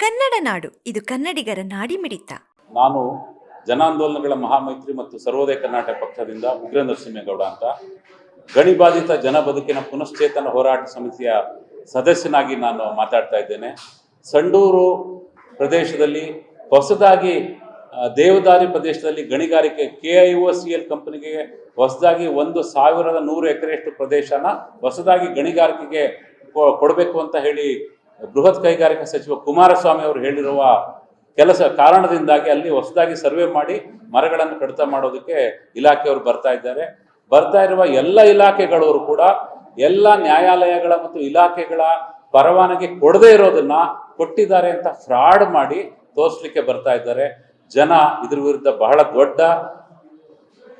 ಕನ್ನಡ ನಾಡು, ಇದು ಕನ್ನಡಿಗರ ನಾಡಿಮಿಡಿತ. ನಾನು ಜನಾಂದೋಲನಗಳ ಮಹಾಮೈತ್ರಿ ಮತ್ತು ಸರ್ವೋದಯ ಕರ್ನಾಟಕ ಪಕ್ಷದಿಂದ ಉಗ್ರ ನರಸಿಂಹೇಗೌಡ ಅಂತ. ಗಣಿಬಾಧಿತ ಜನ ಬದುಕಿನ ಪುನಶ್ಚೇತನ ಹೋರಾಟ ಸಮಿತಿಯ ಸದಸ್ಯನಾಗಿ ನಾನು ಮಾತಾಡ್ತಾ ಇದ್ದೇನೆ. ಸಂಡೂರು ಪ್ರದೇಶದಲ್ಲಿ ಹೊಸದಾಗಿ ದೇವದಾರಿ ಪ್ರದೇಶದಲ್ಲಿ ಗಣಿಗಾರಿಕೆ K I O C L ಕಂಪನಿಗೆ ಹೊಸದಾಗಿ ಒಂದು ಸಾವಿರದ ನೂರು ಎಕರೆಯಷ್ಟು ಪ್ರದೇಶನ ಹೊಸದಾಗಿ ಗಣಿಗಾರಿಕೆಗೆ ಕೊಡಬೇಕು ಅಂತ ಹೇಳಿ ಬೃಹತ್ ಕೈಗಾರಿಕಾ ಸಚಿವ ಕುಮಾರಸ್ವಾಮಿ ಅವರು ಹೇಳಿರುವ ಕೆಲಸ ಕಾರಣದಿಂದಾಗಿ ಅಲ್ಲಿ ಹೊಸದಾಗಿ ಸರ್ವೆ ಮಾಡಿ ಮರಗಳನ್ನು ಕಡಿತ ಮಾಡೋದಕ್ಕೆ ಇಲಾಖೆಯವರು ಬರ್ತಾ ಇದ್ದಾರೆ. ಬರ್ತಾ ಇರುವ ಎಲ್ಲ ಇಲಾಖೆಗಳವರು ಕೂಡ ಎಲ್ಲ ನ್ಯಾಯಾಲಯಗಳ ಮತ್ತು ಇಲಾಖೆಗಳ ಪರವಾನಗಿ ಕೊಡದೇ ಇರೋದನ್ನ ಕೊಟ್ಟಿದ್ದಾರೆ ಅಂತ ಫ್ರಾಡ್ ಮಾಡಿ ತೋರಿಸ್ಲಿಕ್ಕೆ ಬರ್ತಾ ಇದ್ದಾರೆ. ಜನ ಇದ್ರ ವಿರುದ್ಧ ಬಹಳ ದೊಡ್ಡ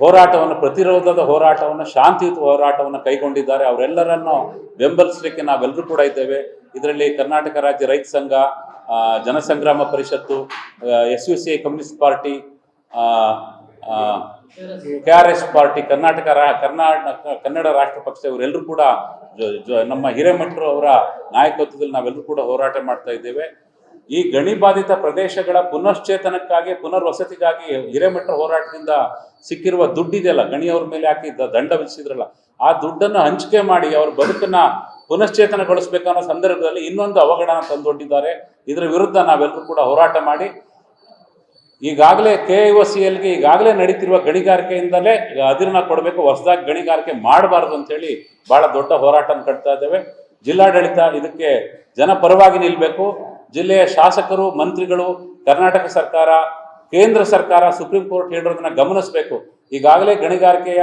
ಹೋರಾಟವನ್ನು, ಪ್ರತಿರೋಧದ ಹೋರಾಟವನ್ನು ಶಾಂತಿಯುತ ಹೋರಾಟವನ್ನು ಕೈಗೊಂಡಿದ್ದಾರೆ. ಅವರೆಲ್ಲರನ್ನು ಬೆಂಬಲಿಸಲಿಕ್ಕೆ ನಾವೆಲ್ಲರೂ ಕೂಡ ಇದ್ದೇವೆ. ಇದರಲ್ಲಿ ಕರ್ನಾಟಕ ರಾಜ್ಯ Raitha Sangha Janasangrama Parishat S U C communist party K R S party Karnataka Karnataka Kannada Rashtra Paksha, ಇವರೆಲ್ಲರೂ ಕೂಡ ನಮ್ಮ ಹಿರೇಮಠರು ಅವರ ನಾಯಕತ್ವದಲ್ಲಿ ನಾವೆಲ್ಲರೂ ಕೂಡ ಹೋರಾಟ ಮಾಡ್ತಾ ಇದ್ದೇವೆ. ಈ ಗಣಿಬಾಧಿತ ಪ್ರದೇಶಗಳ ಪುನಶ್ಚೇತನಕ್ಕಾಗಿ, ಪುನರ್ವಸತಿಗಾಗಿ ಹಿರೇಮಠರ ಹೋರಾಟದಿಂದ ಸಿಕ್ಕಿರುವ ದುಡ್ಡಿದೆಯಲ್ಲ, ಗಣಿಯವ್ರ ಮೇಲೆ ಹಾಕಿ ದಂಡ ವಿಧಿಸಿದ್ರಲ್ಲ, ಆ ದುಡ್ಡನ್ನು ಹಂಚಿಕೆ ಮಾಡಿ, ಅವ್ರ ಬದುಕನ್ನ ಪುನಶ್ಚೇತನಗೊಳಿಸ್ಬೇಕನ್ನೋ ಸಂದರ್ಭದಲ್ಲಿ ಇನ್ನೊಂದು ಅವಘಡನ ತಂದೊಡ್ಡಿದ್ದಾರೆ. ಇದರ ವಿರುದ್ಧ ನಾವೆಲ್ಲರೂ ಕೂಡ ಹೋರಾಟ ಮಾಡಿ, ಈಗಾಗಲೇ ಕೆ ಒ ಸಿ ಎಲ್ಗೆ ಈಗಾಗಲೇ ನಡೀತಿರುವ ಗಣಿಗಾರಿಕೆಯಿಂದಲೇ ಅದಿರನ್ನ ಕೊಡಬೇಕು, ಹೊಸದಾಗಿ ಗಣಿಗಾರಿಕೆ ಮಾಡಬಾರ್ದು ಅಂತೇಳಿ ಬಹಳ ದೊಡ್ಡ ಹೋರಾಟ ಕಟ್ತಾ ಇದ್ದೇವೆ. ಜಿಲ್ಲಾಡಳಿತ ಇದಕ್ಕೆ ಜನಪರವಾಗಿ ನಿಲ್ಲಬೇಕು ಜಿಲ್ಲೆಯ ಶಾಸಕರು, ಮಂತ್ರಿಗಳು, ಕರ್ನಾಟಕ ಸರ್ಕಾರ, ಕೇಂದ್ರ ಸರ್ಕಾರ, ಸುಪ್ರೀಂ ಕೋರ್ಟ್ ಹೇಳಿರೋದನ್ನ ಗಮನಿಸಬೇಕು. ಈಗಾಗಲೇ ಗಣಿಗಾರಿಕೆಯ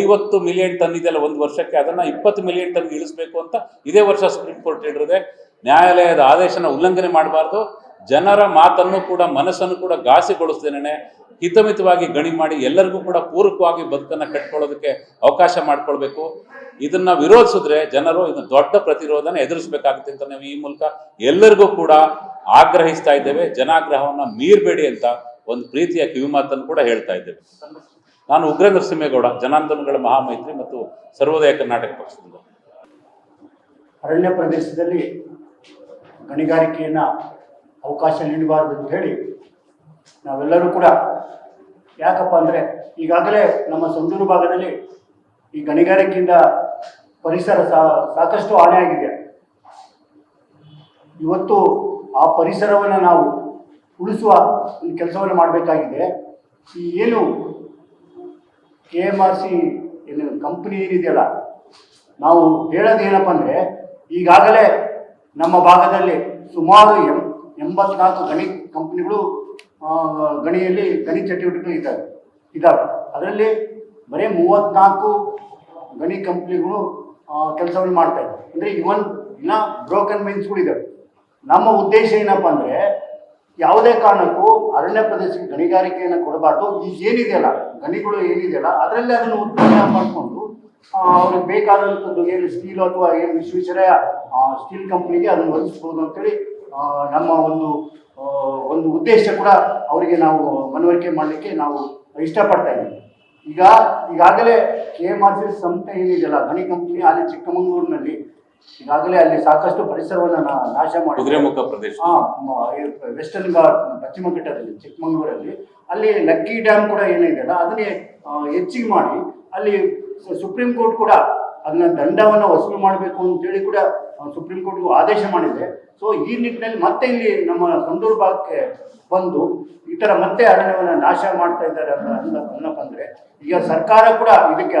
ಐವತ್ತು ಮಿಲಿಯನ್ ಟನ್ ಇದೆಯಲ್ಲ ಒಂದು ವರ್ಷಕ್ಕೆ ಅದನ್ನ ಇಪ್ಪತ್ತು ಮಿಲಿಯನ್ ಟನ್ ಇಳಿಸಬೇಕು ಅಂತ ಇದೇ ವರ್ಷ ಸುಪ್ರೀಂ ಕೋರ್ಟ್ ಹೇಳಿದೆ ನ್ಯಾಯಾಲಯದ ಆದೇಶನ ಉಲ್ಲಂಘನೆ ಮಾಡಬಾರ್ದು. ಜನರ ಮಾತನ್ನು ಕೂಡ, ಮನಸ್ಸನ್ನು ಕೂಡ ಘಾಸಿಗೊಳಿಸ್ತೇನೆ ಹಿತಮಿತವಾಗಿ ಗಣಿ ಮಾಡಿ ಎಲ್ಲರಿಗೂ ಕೂಡ ಪೂರಕವಾಗಿ ಬದುಕನ್ನ ಕಟ್ಕೊಳ್ಳೋದಕ್ಕೆ ಅವಕಾಶ ಮಾಡ್ಕೊಳ್ಬೇಕು. ಇದನ್ನ ವಿರೋಧಿಸಿದ್ರೆ ಜನರು ಇದನ್ನ ದೊಡ್ಡ ಪ್ರತಿರೋಧನ ಎದುರಿಸಬೇಕಾಗುತ್ತೆ ಅಂತ ನಾವು ಈ ಮೂಲಕ ಎಲ್ಲರಿಗೂ ಕೂಡ ಆಗ್ರಹಿಸ್ತಾ ಇದ್ದೇವೆ. ಜನಾಗ್ರಹವನ್ನ ಮೀರಬೇಡಿ ಅಂತ ಒಂದು ಪ್ರೀತಿಯ ಕಿವಿಮಾತನ್ನು ಕೂಡ ಹೇಳ್ತಾ ಇದ್ದೇವೆ. ನಾನು ಉಗ್ರ ನರಸಿಂಹೇಗೌಡ ಜನಾಂದೋಲನಗಳ ಮಹಾಮೈತ್ರಿ ಮತ್ತು ಸರ್ವೋದಯ ಕರ್ನಾಟಕ ಪಕ್ಷದಿಂದ. ಅರಣ್ಯ ಪ್ರದೇಶದಲ್ಲಿ ಗಣಿಗಾರಿಕೆಯನ್ನು ಅವಕಾಶ ನೀಡಬಾರದು ಅಂತ ಹೇಳಿ ನಾವೆಲ್ಲರೂ ಕೂಡ ಯಾಕಪ್ಪ ಅಂದರೆ ಈಗಾಗಲೇ ನಮ್ಮ ಸಂದೂರು ಭಾಗದಲ್ಲಿ ಈ ಗಣಿಗಾರಿಕೆಯಿಂದ ಪರಿಸರ ಸಾಕಷ್ಟು ಹಾನಿಯಾಗಿದೆ ಇವತ್ತು ಆ ಪರಿಸರವನ್ನು ನಾವು ಉಳಿಸುವ ಕೆಲಸವನ್ನು ಮಾಡಬೇಕಾಗಿದೆ. ಈ ಏನು ಕೆ ಎಂ ಆರ್ ಸಿ ಏನು ಕಂಪ್ನಿ ಏನಿದೆಯಲ್ಲ, ನಾವು ಹೇಳೋದು ಏನಪ್ಪ ಅಂದರೆ, ಈಗಾಗಲೇ ನಮ್ಮ ಭಾಗದಲ್ಲಿ ಸುಮಾರು ಎಂ, ಎಂಬತ್ನಾಲ್ಕು ಗಣಿ ಕಂಪ್ನಿಗಳು ಗಣಿಯಲ್ಲಿ ಗಣಿ ಚಟುವಟಿಕೆಗಳು ಇದ್ದಾವೆ ಇದ್ದಾವೆ. ಅದರಲ್ಲಿ ಬರೀ ಮೂವತ್ನಾಲ್ಕು ಗಣಿ ಕಂಪ್ನಿಗಳು ಕೆಲಸವನ್ನು ಮಾಡ್ತಾ ಇದ್ದಾವೆ ಅಂದರೆ ಇವನ್ ಇನ್ನ ಬ್ರೋಕನ್ ಮೈನ್ಸ್ಗಳು ಇದ್ದಾವೆ ನಮ್ಮ ಉದ್ದೇಶ ಏನಪ್ಪ ಅಂದರೆ, ಯಾವುದೇ ಕಾರಣಕ್ಕೂ ಅರಣ್ಯ ಪ್ರದೇಶಕ್ಕೆ ಗಣಿಗಾರಿಕೆಯನ್ನು ಕೊಡಬಾರ್ದು. ಏನಿದೆಯಲ್ಲ ಗಣಿಗಳು ಏನಿದೆಯಲ್ಲ ಅದರಲ್ಲಿ ಅದನ್ನು ಉತ್ಪನ್ನ ಮಾಡಿಕೊಂಡು ಅವ್ರಿಗೆ ಬೇಕಾದಂಥದ್ದು ಏನು ಸ್ಟೀಲ್ ಅಥವಾ ಏನು ವಿಶ್ವೇಶ್ವರಯ್ಯ ಸ್ಟೀಲ್ ಕಂಪ್ನಿಗೆ ಅದನ್ನು ಒದಗಿಸ್ಬೋದು ಅಂತೇಳಿ ನಮ್ಮ ಒಂದು ಒಂದು ಉದ್ದೇಶ ಕೂಡ ಅವರಿಗೆ ನಾವು ಮನವರಿಕೆ ಮಾಡಲಿಕ್ಕೆ ನಾವು ಇಷ್ಟಪಡ್ತಾ ಇದ್ದೀವಿ. ಈಗ ಈಗಾಗಲೇ ಕೆ ಎಂ ಆರ್ ಸಿ ಸಂಸ್ಥೆ ಏನಿದೆಯಲ್ಲ ಗಣಿ ಕಂಪ್ನಿ ಅಲ್ಲಿ ಚಿಕ್ಕಮಗಳೂರಿನಲ್ಲಿ ಈಗಾಗಲೇ ಅಲ್ಲಿ ಸಾಕಷ್ಟು ಪರಿಸರವನ್ನು ನಾಶ ಮಾಡಿ ಕುದುರೆಮುಖ ಪ್ರದೇಶ. ವೆಸ್ಟರ್ನ್ ಘಾಟ್ ಪಶ್ಚಿಮ ಘಟ್ಟದಲ್ಲಿ ಚಿಕ್ಕಮಗಳೂರಲ್ಲಿ ಅಲ್ಲಿ ಲಕ್ಕಿ ಡ್ಯಾಮ್ ಕೂಡ ಏನಿದೆಯಲ್ಲ ಅದನ್ನೇ ಹೆಚ್ಚಿಗೆ ಮಾಡಿ ಅಲ್ಲಿ ಸುಪ್ರೀಂ ಕೋರ್ಟ್ ಕೂಡ ಅದನ್ನ ದಂಡವನ್ನು ವಸೂಲು ಮಾಡಬೇಕು ಅಂತೇಳಿ ಕೂಡ ಸುಪ್ರೀಂ ಕೋರ್ಟ್ಗೂ ಆದೇಶ ಮಾಡಿದೆ. ಸೊ ಈ ನಿಟ್ಟಿನಲ್ಲಿ ಮತ್ತೆ ಇಲ್ಲಿ ನಮ್ಮ ಸಂದೂರು ಭಾಗಕ್ಕೆ ಬಂದು ಈ ಥರ ಮತ್ತೆ ಅರಣ್ಯವನ್ನು ನಾಶ ಮಾಡ್ತಾ ಇದ್ದಾರೆ ಅಂತ ಬಂದ್ರೆ ಅಂದ್ರೆ ಈಗ ಸರ್ಕಾರ ಕೂಡ ಇದಕ್ಕೆ